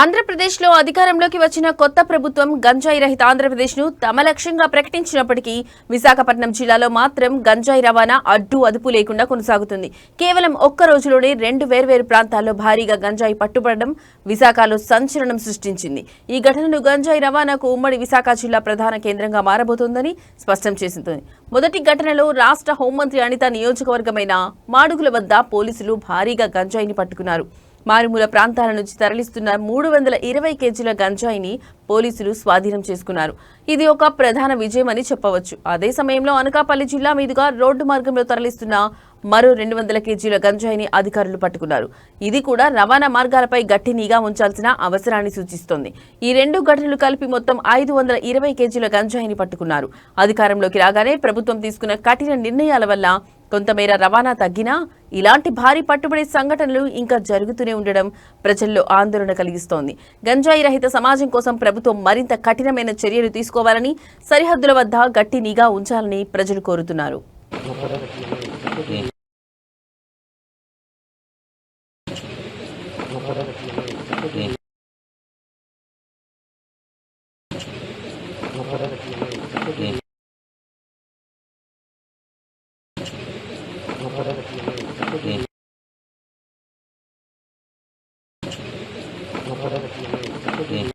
ఆంధ్రప్రదేశ్లో అధికారంలోకి వచ్చిన కొత్త ప్రభుత్వం గంజాయి రహిత ఆంధ్రప్రదేశ్ను తమ లక్ష్యంగా ప్రకటించినప్పటికీ విశాఖపట్నం జిల్లాలో మాత్రం గంజాయి రవాణా అడ్డు అదుపు లేకుండా కొనసాగుతుంది. కేవలం ఒక్క రోజులోనే రెండు వేర్వేరు ప్రాంతాల్లో భారీగా గంజాయి పట్టుబడడం విశాఖలో సంచలనం సృష్టించింది. ఈ ఘటనను గంజాయి రవాణాకు ఉమ్మడి విశాఖ జిల్లా ప్రధాన కేంద్రంగా మారబోతోందని స్పష్టం చేసింది. మొదటి ఘటనలో రాష్ట్ర హోంమంత్రి అనిత నియోజకవర్గమైన మాడుగుల వద్ద పోలీసులు భారీగా గంజాయిని పట్టుకున్నారు. మారుమూల ప్రాంతాల నుంచి తరలిస్తున్న మూడు వందల ఇరవై కేజీల గంజాయిని పోలీసులు స్వాధీనం చేసుకున్నారు. ఇది ఒక ప్రధాన విజయమని చెప్పవచ్చు. అదే సమయంలో అనకాపల్లి జిల్లా మీదుగా రోడ్డు మార్గంలో తరలిస్తున్న మరో రెండు వందల కేజీల గంజాయిని అధికారులు పట్టుకున్నారు. ఇది కూడా రవాణా మార్గాలపై గట్టి నిఘా ఉంచాల్సిన అవసరాన్ని సూచిస్తోంది. ఈ రెండు ఘటనలు కలిపి మొత్తం ఐదు వందల ఇరవై కేజీల గంజాయిని పట్టుకున్నారు. అధికారంలోకి రాగానే ప్రభుత్వం తీసుకున్న కఠిన నిర్ణయాల వల్ల కొంతమేర రవాణా తగ్గినా ఇలాంటి భారీ పట్టుబడి సంఘటనలు ఇంకా జరుగుతూనే ఉండడం ప్రజల్లో ఆందోళన కలిగిస్తోంది. గంజాయి రహిత సమాజం కోసం ప్రభుత్వం మరింత కఠినమైన చర్యలు తీసుకోవాలని సరిహద్దుల వద్ద గట్టి నిఘా ఉంచాలని ప్రజలు కోరుతున్నారు. Mm.